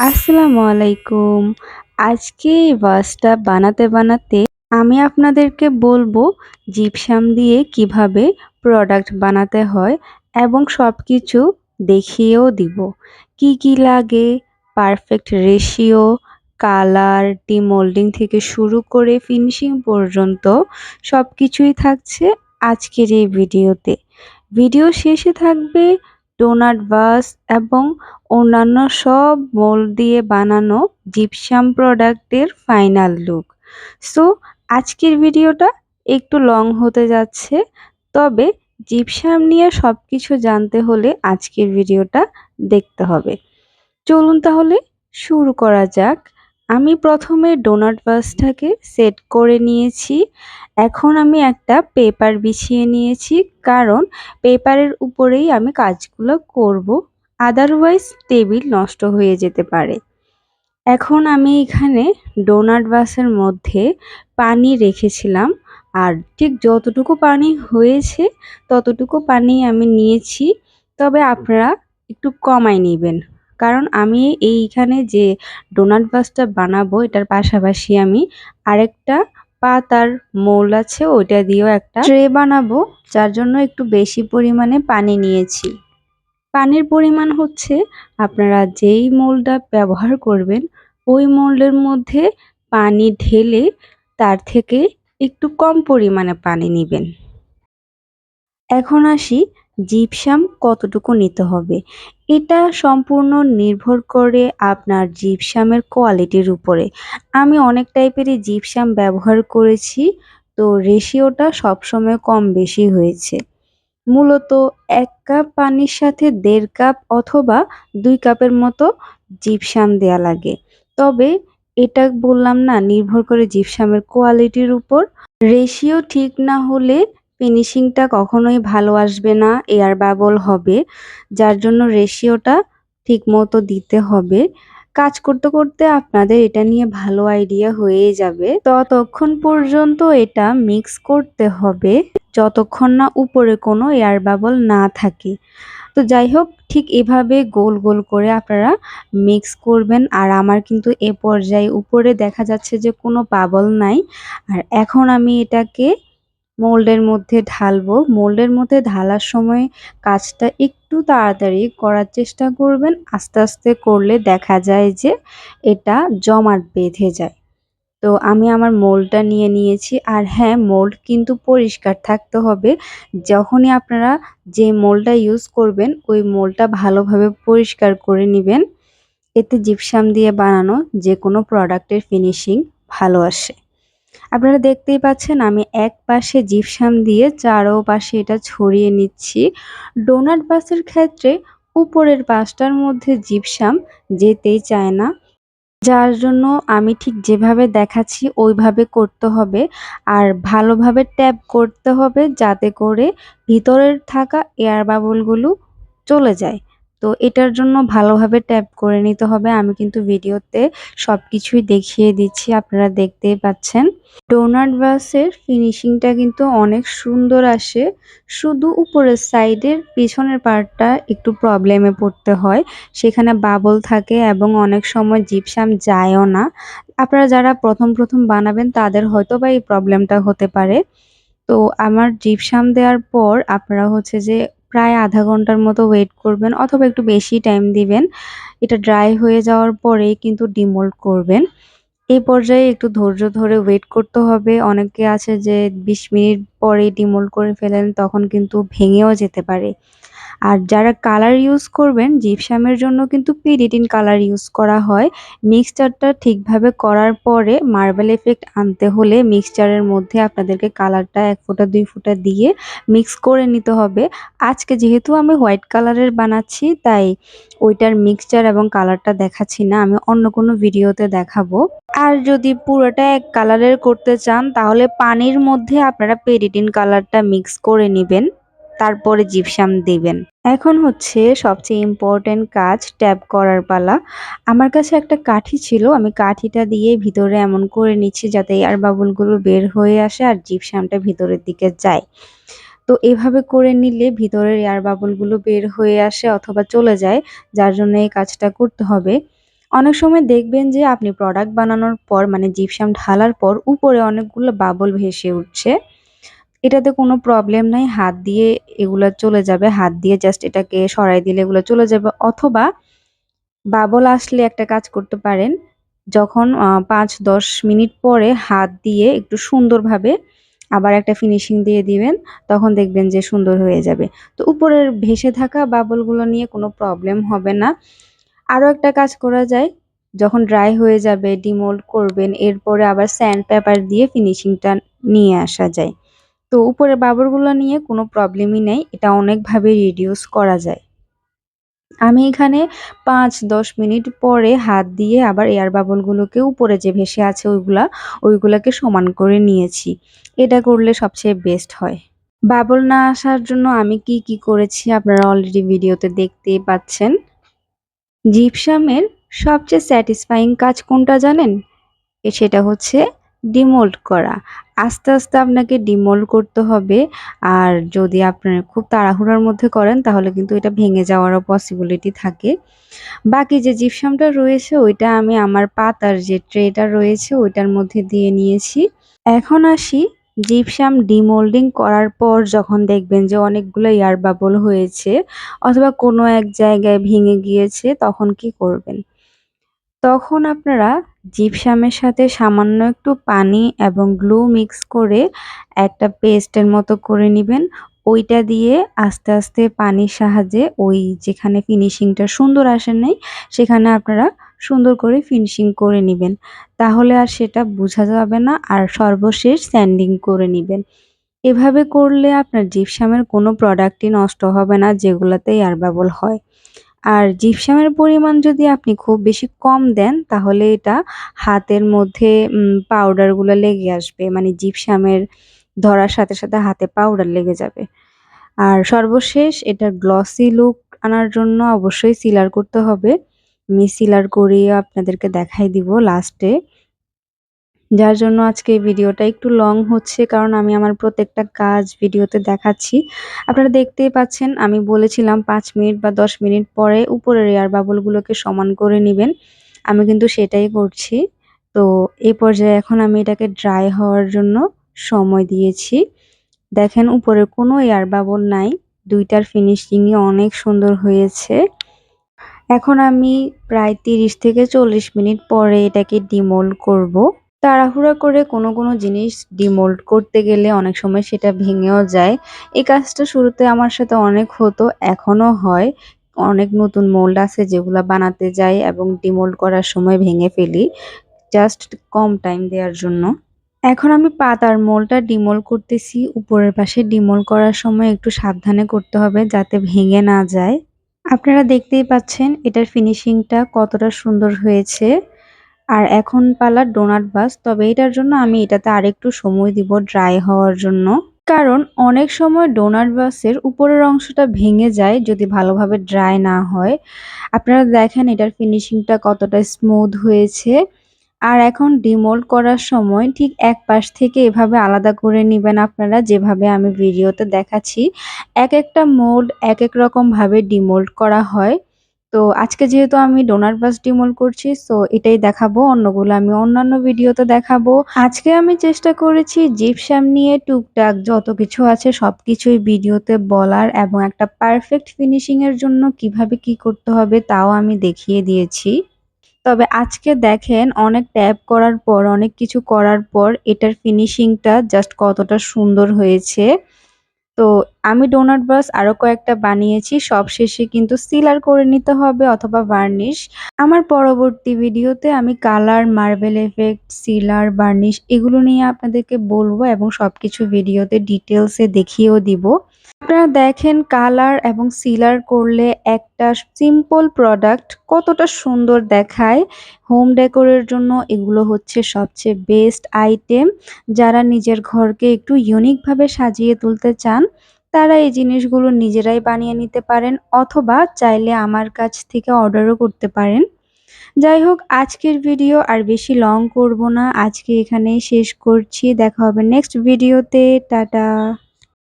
আসসালামু আলাইকুম আজকে এই বাসটা বানাতে বানাতে আমি আপনাদেরকে বলব জিপসাম দিয়ে কীভাবে প্রোডাক্ট বানাতে হয় এবং সব কিছু দেখিয়েও দিব। কি কি লাগে পারফেক্ট রেশিও কালার ডিমোল্ডিং থেকে শুরু করে ফিনিশিং পর্যন্ত সব কিছুই থাকছে আজকের এই ভিডিওতে। ভিডিও শেষে থাকবে ডোনাট বাস এবং অন্যান্য সব মোল্ড দিয়ে বানানো জিপসাম প্রোডাক্টের ফাইনাল লুক। সো, আজকের ভিডিওটা একটু লং হতে যাচ্ছে, তবে জিপসাম নিয়ে সব কিছু জানতে হলে আজকের ভিডিওটা দেখতে হবে। চলুন তাহলে শুরু করা যাক। আমি প্রথমে ডোনাট বাসটাকে সেট করে নিয়েছি। এখন আমি একটা পেপার বিছিয়ে নিয়েছি, কারণ পেপারের উপরেই আমি কাজগুলো করব। আদারওয়াইজ টেবিল নষ্ট হয়ে যেতে পারে। এখন আমি এখানে ডোনাট বাসের মধ্যে পানি রেখেছিলাম, আর ঠিক যতটুকু পানি হয়েছে, ততটুকু পানি আমি নিয়েছি। তবে আপনারা একটু কমাই নেবেন। কারণ আমি এইখানে যে ডোনাট বাসটা বানাবো, এটার পাশাপাশি আমি আরেকটা পাতার মোল আছে, ওইটা দিয়েও একটা ট্রে বানাবো, যার জন্য একটু বেশি পরিমাণে পানি নিয়েছি। পানির পরিমাণ হচ্ছে আপনারা যেই মোলটা ব্যবহার করবেন, ওই মোল্ডের মধ্যে পানি ঢেলে তার থেকে একটু কম পরিমাণে পানি নেবেন। এখন আসি জিপসাম কতটুকু নিতে হবে? এটা সম্পূর্ণ নির্ভর করে আপনার জিপসামের কোয়ালিটির উপরে। আমি অনেক টাইপেরই জিপসাম ব্যবহার করেছি, তো রেশিওটা সবসময় কম বেশি হয়েছে। মূলত এক কাপ পানির সাথে দেড় কাপ অথবা দুই কাপের মতো জিপসাম দেয়া লাগে। তবে এটা বললাম না, নির্ভর করে জিপসামের কোয়ালিটির উপর। রেশিও ঠিক না হলে ফিনিশিংটা কখনোই ভালো আসবে না এয়ার বাবল হবে, যার জন্য রেশিওটা ঠিক মতো দিতে হবে। কাজ করতে করতে আপনাদের এটা নিয়ে ভালো আইডিয়া হয়ে যাবে। ততক্ষণ পর্যন্ত এটা মিক্স করতে হবে, যতক্ষণ না উপরে কোনো এয়ার বাবল না থাকে। তো যাই হোক, ঠিক এভাবে গোল গোল করে আপনারা মিক্স করবেন। আর আমার কিন্তু এ পর্যায়ে উপরে দেখা যাচ্ছে যে কোনো বাবল নাই। আর এখন আমি এটাকে মোল্ডের মধ্যে ঢালবো। মোল্ডের মধ্যে ঢালার সময় কাজটা একটু তাড়াতাড়ি করার চেষ্টা করবেন। আস্তে আস্তে করলে দেখা যায় যে এটা জমাট বেঁধে যায়। তো আমি আমার মোল্ডটা নিয়ে নিয়েছি। আর হ্যাঁ মোল্ড কিন্তু পরিষ্কার থাকতে হবে। যখনই আপনারা যে মোল্ডটা ইউজ করবেন, ওই মোল্ডটা ভালোভাবে পরিষ্কার করে নেবেন। এতে জিপসাম দিয়ে বানানো যে কোনো প্রোডাক্টের ফিনিশিং ভালো আসে। আপনারা দেখতেই পাচ্ছেন আমি এক পাশে জিপসাম দিয়ে চারো পাশে এটা ছড়িয়ে নিচ্ছি। ডোনাট বাসের ক্ষেত্রে উপরের পাশটার মধ্যে জিপসাম যেতেই চায় না। যার জন্য আমি ঠিক যেভাবে দেখাচ্ছি ওইভাবে করতে হবে আর ভালোভাবে ট্যাপ করতে হবে যাতে করে ভিতরের থাকা এয়ার বাবলগুলো চলে যায়। তো এটার জন্য ভালোভাবে ট্যাপ করে নিতে হবে। আমি কিন্তু ভিডিওতে সব কিছুই দেখিয়ে দিচ্ছি, আপনারা দেখতেই পাচ্ছেন। ডোনাট বাসের ফিনিশিংটা কিন্তু অনেক সুন্দর আসে। শুধু উপরের সাইডের পিছনের পার্টটা একটু প্রবলেমে পড়তে হয়। সেখানে বাবল থাকে এবং অনেক সময় জিপসাম যায়ও না। আপনারা যারা প্রথম প্রথম বানাবেন, তাদের হয়তো বা এই প্রবলেমটা হতে পারে। তো আমার জিপসাম দেওয়ার পর আপনারা হচ্ছে যে প্রায় আধা ঘণ্টার মতো ওয়েট করবেন অথবা একটু বেশি টাইম দিবেন। এটা ড্রাই হয়ে যাওয়ার পরেই কিন্তু ডিমোল্ড করবেন। এই পর্যায়ে একটু ধৈর্য ধরে ওয়েট করতে হবে। অনেকে আছে যে বিশ মিনিট পরে ডিমোল্ড করে ফেলেন, তখন কিন্তু ভেঙেও যেতে পারে। আর যারা কালার ইউজ করবেন জিপসামের জন্য কিন্তু পিরিটিন কালার ইউজ করা হয়। মিক্সচারটা ঠিকভাবে করার পরে মার্বেল এফেক্ট আনতে হলে মিক্সচারের মধ্যে আপনাদেরকে কালারটা এক ফোঁটা, দুই ফোঁটা দিয়ে মিক্স করে নিতে হবে। আজকে যেহেতু আমি হোয়াইট কালারের বানাচ্ছি, তাই ওইটার মিক্সচার এবং কালারটা দেখাচ্ছি না, আমি অন্য কোনো ভিডিওতে দেখাবো। আর যদি পুরোটা এক কালারের করতে চান, তাহলে পানির মধ্যে আপনারা পেরিটিন কালারটা মিক্স করে নেবেন। তারপরে জিপসাম দিবেন। এখন হচ্ছে সবচেয়ে ইম্পর্টেন্ট কাজ ট্যাপ করার পালা। আমার কাছে একটা কাঠি ছিল, আমি কাঠিটা দিয়ে ভিতরে এমন করে নিচ্ছি যাতে এয়ার বাবুলগুলো বের হয়ে আসে আর জিপসামটা ভিতরের দিকে যায়। তো এভাবে করে নিলে ভিতরের এয়ার বাবলগুলো বের হয়ে আসে অথবা চলে যায়, যার জন্য এই কাজটা করতে হবে। অনেক সময় দেখবেন যে আপনি প্রোডাক্ট বানানোর পর মানে জিপসাম ঢালার পর, উপরে অনেকগুলো বাবল ভেসে উঠছে। এটাতে কোনো প্রবলেম নাই, হাত দিয়ে এগুলো চলে যাবে, হাত দিয়ে জাস্ট এটাকে সরাই দিলে এগুলো চলে যাবে। অথবা বাবল আসলে একটা কাজ করতে পারেন, যখন পাঁচ দশ মিনিট পরে হাত দিয়ে একটু সুন্দরভাবে আবার একটা ফিনিশিং দিয়ে দিবেন, তখন দেখবেন যে সুন্দর হয়ে যাবে। তো উপরের ভেসে থাকা বাবলগুলো নিয়ে কোনো প্রবলেম হবে না। আরও একটা কাজ করা যায়, যখন ড্রাই হয়ে যাবে ডিমোল্ড করবেন, এরপরে আবার স্যান্ড পেপার দিয়ে ফিনিশিংটা নিয়ে আসা যায়। তো উপরে বাবরগুলো নিয়ে কোনো প্রবলেমই নেই, এটা অনেকভাবে রিডিউস করা যায়। আমি এখানে পাঁচ দশ মিনিট পরে হাত দিয়ে আবার এয়ার বাবলগুলোকে উপরে যে ভেসে আছে ওইগুলা, ওইগুলাকে সমান করে নিয়েছি। এটা করলে সবচেয়ে বেস্ট হয়। বাবল না আসার জন্য আমি কি কি করেছি আপনারা অলরেডি ভিডিওতে দেখতেই পাচ্ছেন। জিপসামের সবচেয়ে স্যাটিসফাইং কাজ কোনটা জানেন? সেটা হচ্ছে ডিমোল্ড করা। আস্তে আস্তে আপনাকে ডিমোল্ড করতে হবে। আর যদি আপনার খুব তাড়াহুড়ার মধ্যে করেন, তাহলে কিন্তু এটা ভেঙে যাওয়ারও পসিবিলিটি থাকে। বাকি যে জিপসামটা রয়েছে, ওইটা আমি আমার পাতার যে ট্রেটা রয়েছে, ওইটার মধ্যে দিয়ে নিয়েছি। এখন আসি জিপসাম ডিমোল্ডিং করার পর যখন দেখবেন যে অনেকগুলো এয়ার বাবল হয়েছে, অথবা কোনো এক জায়গায় ভেঙে গিয়েছে, তখন কি করবেন? তখন আপনারা জিপসামের সাথে সামান্য একটু পানি এবং গ্লু মিক্স করে একটা পেস্টের মতো করে নেবেন। ওইটা দিয়ে আস্তে আস্তে পানির সাহায্যে ওই যেখানে ফিনিশিংটা সুন্দর আসে নাই, সেখানে আপনারা সুন্দর করে ফিনিশিং করে নেবেন। তাহলে আর সেটা বোঝা যাবে না আর সর্বশেষ স্যান্ডিং করে নেবেন। এভাবে করলে আপনার জিপসামের কোনো প্রোডাক্টই নষ্ট হবে না যেগুলোতে এয়ারবাবল হয়। আর জিপসামের পরিমাণ যদি আপনি খুব বেশি কম দেন, তাহলে এটা হাতের মধ্যে পাউডারগুলো লেগে আসবে। মানে জিপসামের ধরার সাথে সাথে হাতে পাউডার লেগে যাবে। আর সর্বশেষ এটা গ্লসি লুক আনার জন্য অবশ্যই সিলার করতে হবে। আমি সিলার করিয়ে আপনাদেরকে দেখাই দিব লাস্টে যার জন্য আজকে এই ভিডিওটা একটু লং হচ্ছে, কারণ আমি আমার প্রত্যেকটা কাজ ভিডিওতে দেখাচ্ছি। আপনারা দেখতেই পাচ্ছেন, আমি বলেছিলাম পাঁচ মিনিট বা দশ মিনিট পরে উপরের এয়ার বাবলগুলোকে সমান করে নেবেন। আমি কিন্তু সেটাই করছি। তো এই পর্যায়ে এখন আমি এটাকে ড্রাই হওয়ার জন্য সময় দিয়েছি। দেখেন, উপরে কোনো এয়ার বাবল নাই, দুইটার ফিনিশিংই অনেক সুন্দর হয়েছে। এখন আমি প্রায় তিরিশ থেকে চল্লিশ মিনিট পরে এটাকে ডিমোল্ড করব। তাড়াহুড়া করে কোনো কোনো জিনিস ডিমোল্ড করতে গেলে অনেক সময় সেটা ভেঙেও যায়। এই কাজটা শুরুতে আমার সাথে অনেক হতো, এখনও হয়। অনেক নতুন মোল্ড আছে যেগুলো বানাতে যাই এবং ডিমোল্ড করার সময় ভেঙে ফেলি, জাস্ট কম টাইম দেওয়ার জন্য। এখন আমি পাতার মোলটা ডিমোল করতেছি, উপরের পাশে ডিমোল করার সময় একটু সাবধানে করতে হবে যাতে ভেঙে না যায়। আপনারা দেখতেই পাচ্ছেন, এটার ফিনিশিংটা কতটা সুন্দর হয়েছে। আর এখন পালা ডোনাট বাস, তবে এটার জন্য আমি এটাতে আরেকটু সময় দিব ড্রাই হওয়ার জন্য। কারণ অনেক সময় ডোনাট বাসের উপরের অংশটা ভেঙে যায় যদি ভালোভাবে ড্রাই না হয়। আপনারা দেখেন এটার ফিনিশিংটা কতটা স্মুথ হয়েছে। আর এখন ডিমোল্ড করার সময় ঠিক এক পাশ থেকে এভাবে আলাদা করে নেবেন আপনারা, যেভাবে আমি ভিডিওতে দেখাচ্ছি। এক একটা মোল্ড এক এক রকমভাবে ডিমোল্ড করা হয়। তো আজকে যেহেতু আমি ডোনার বাস ডিমোল করছি, সো এটাই দেখাবো, অন্যগুলো আমি অন্যান্য ভিডিওতে দেখাবো। আজকে আমি চেষ্টা করেছি জিপসাম নিয়ে টুকটাক যত কিছু আছে সব কিছুই ভিডিওতে বলার এবং একটা পারফেক্ট ফিনিশিং এর জন্য কীভাবে কি করতে হবে তাও আমি দেখিয়ে দিয়েছি। তবে আজকে দেখেন অনেক ট্যাপ করার পর, অনেক কিছু করার পর এটার ফিনিশিংটা জাস্ট কতটা সুন্দর হয়েছে। তো আমি ডোনাট ব্রাশ আরও কয়েকটা বানিয়েছি, সব শেষে কিন্তু সিলার করে নিতে হবে অথবা ভার্নিশ আমার পরবর্তী ভিডিওতে আমি colour marble effect sealer varnish এগুলো নিয়ে আপনাদেরকে বলব এবং সব কিছু ভিডিওতে ডিটেলসে দেখিয়েও দিব। আপনারা দেখেন কালার এবং সিলার করলে একটা সিম্পল প্রোডাক্ট কতটা সুন্দর দেখায়। হোম ডেকোরের জন্য এগুলো হচ্ছে সবচেয়ে বেস্ট আইটেম যারা নিজের ঘরকে একটু ইউনিকভাবে সাজিয়ে তুলতে চান, তারা এই জিনিসগুলো নিজেরাই বানিয়ে নিতে পারেন অথবা চাইলে আমার কাছ থেকে অর্ডারও করতে পারেন। যাই হোক, আজকের ভিডিও আর বেশি লং করব না। আজকে এখানেই শেষ করছি। দেখা হবে নেক্সট ভিডিওতে টাটা।